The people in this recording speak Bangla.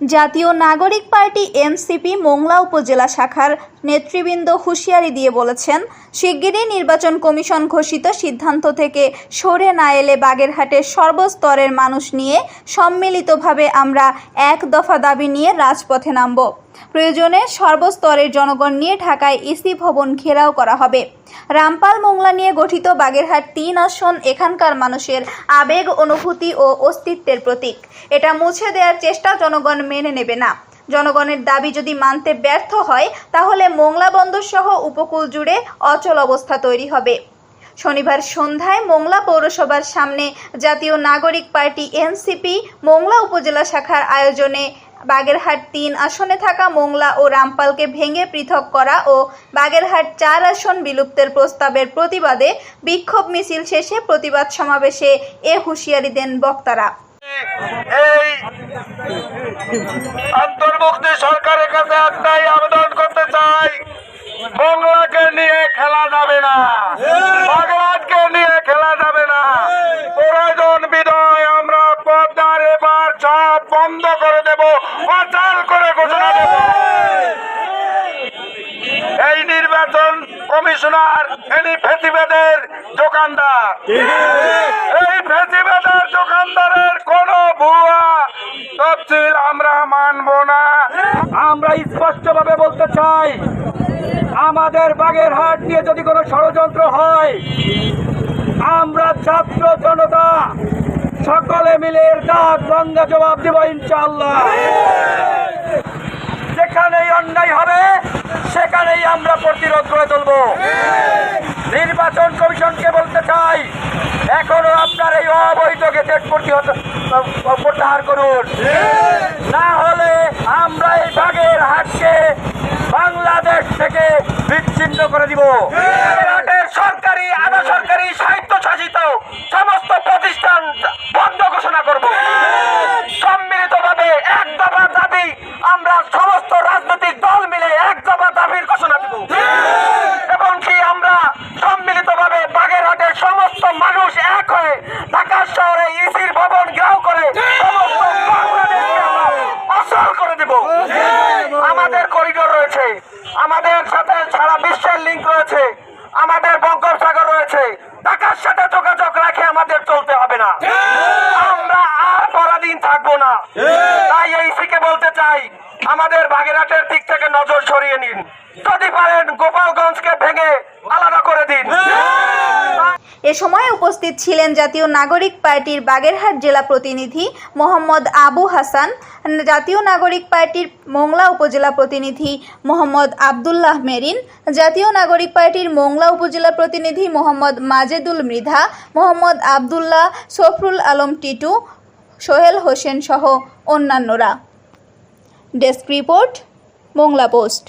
জাতীয় নাগরিক পার্টি এনসিপি মোংলা উপজেলা শাখার নেতৃবৃন্দ হুঁশিয়ারি দিয়ে বলেছেন, শিগগিরই নির্বাচন কমিশন ঘোষিত সিদ্ধান্ত থেকে সরে না এলে বাগেরহাটের সর্বস্তরের মানুষ নিয়ে সম্মিলিতভাবে আমরা এক দফা দাবি নিয়ে রাজপথে নামব। প্রয়োজনে সর্বস্তরের জনগণ নিয়ে ঢাকায় ইসি ভবন ঘেরাও করা হবে। রামপাল মোংলা নিয়ে গঠিত বাগেরহাট তিন আসন এখানকার মানুষের আবেগ, অনুভূতি ও অস্তিত্বের প্রতীক। এটা মুছে দেওয়ার চেষ্টা জনগণ মেনে নেবে না। জনগণের দাবি যদি মানতে ব্যর্থ হয়, তাহলে মোংলা বন্দর সহ উপকূল জুড়ে অচল অবস্থা তৈরি হবে। শনিবার সন্ধ্যায় মোংলা পৌরসভার সামনে জাতীয় নাগরিক পার্টি এনসিপি মোংলা উপজেলা শাখার আয়োজনে বাগেরহাট তিন আসনে থাকা মোংলা ও রামপালকে ভেঙে পৃথক করা ও বাগেরহাট চার আসন বিলুপ্তের প্রস্তাবের প্রতিবাদে বিক্ষোভ মিছিল শেষে প্রতিবাদ সমাবেশে এ হুঁশিয়ারি দেন বক্তারা। এই সরকারের কাছে একটাই আবেদন করতে চাই বাংলাকে নিয়ে খেলা যাবে না। দেব অচল করে ঘোষণা দেব। এই নির্বাচন কমিশনার এনি ফেসিবাদের দোকানদার। এই ফেসিবাদের দোকানদারের কোন ভুয়া তফসিল আমরা মানব না। আমরা স্পষ্টভাবে বলতে চাই, আমাদের বাগের হাট নিয়ে যদি কোনো ষড়যন্ত্র হয়, আমরা ছাত্র জনতা সকলে মিলে দাঁত গঙ্গা জবাব দেব ইনশাল্লাহ যেখানেই অন্যায় হবে, সেখানেই আমরা প্রতিরোধ করে তুলব। নির্বাচন কমিশনকে বলতে চাই, এখনও আপনার এই অবৈধ প্রতিহত প্রত্যাহার করুন। না হলে আমরা এই বাগের হাটকে বাংলাদেশ থেকে বিচ্ছিন্ন করে দিব বাগেরহাটের সরকারি আধা সরকারি সাহিত্য শাসিত সমস্ত প্রতিষ্ঠান বন্ধ ঘোষণা করব সম্মিলিতভাবে এক দফা দাবি আমরা সমস্ত রাজনৈতিক দল মিলে এক দফা দাবির ঘোষণা দেব এবং কি আমরা সম্মিলিতভাবে বাগেরহাটের সমস্ত মানুষ এক হয়ে ঢাকা শহরে ইসির ভবন ঘেরাও করে সমস্ত বাংলাদেশকে আমরা অচল করে দেব আমাদের করিডোর রয়েছে আমাদের সাথে সারা বিশ্বের লিঙ্ক রয়েছে। আমাদের বঙ্গোপসাগর রয়েছে। টাকার সাথে যোগাযোগ রাখে আমাদের চলতে হবে না। আমরা আর পরাধীন থাকব না। তাই এই সিকে বলতে চাই, আমাদের বাগেরহাটের দিক থেকে নজর সরিয়ে নিন। যদি পারেন গোপালগঞ্জকে ভেঙে আলাদা করে দিন। এ সময় উপস্থিত ছিলেন জাতীয় নাগরিক পার্টির বাগেরহাট জেলা প্রতিনিধি মোহাম্মদ আবু হাসান, জাতীয় নাগরিক পার্টির মোংলা উপজেলা প্রতিনিধি মোহাম্মদ আবদুল্লাহ মেরিন, জাতীয় নাগরিক পার্টির মোংলা উপজেলা প্রতিনিধি মোহাম্মদ মাজেদুল মৃধা, মোহাম্মদ আবদুল্লাহ সফরুল আলম টিটু, সোহেল হোসেন সহ অন্যান্যরা। Desk report, Mongla post.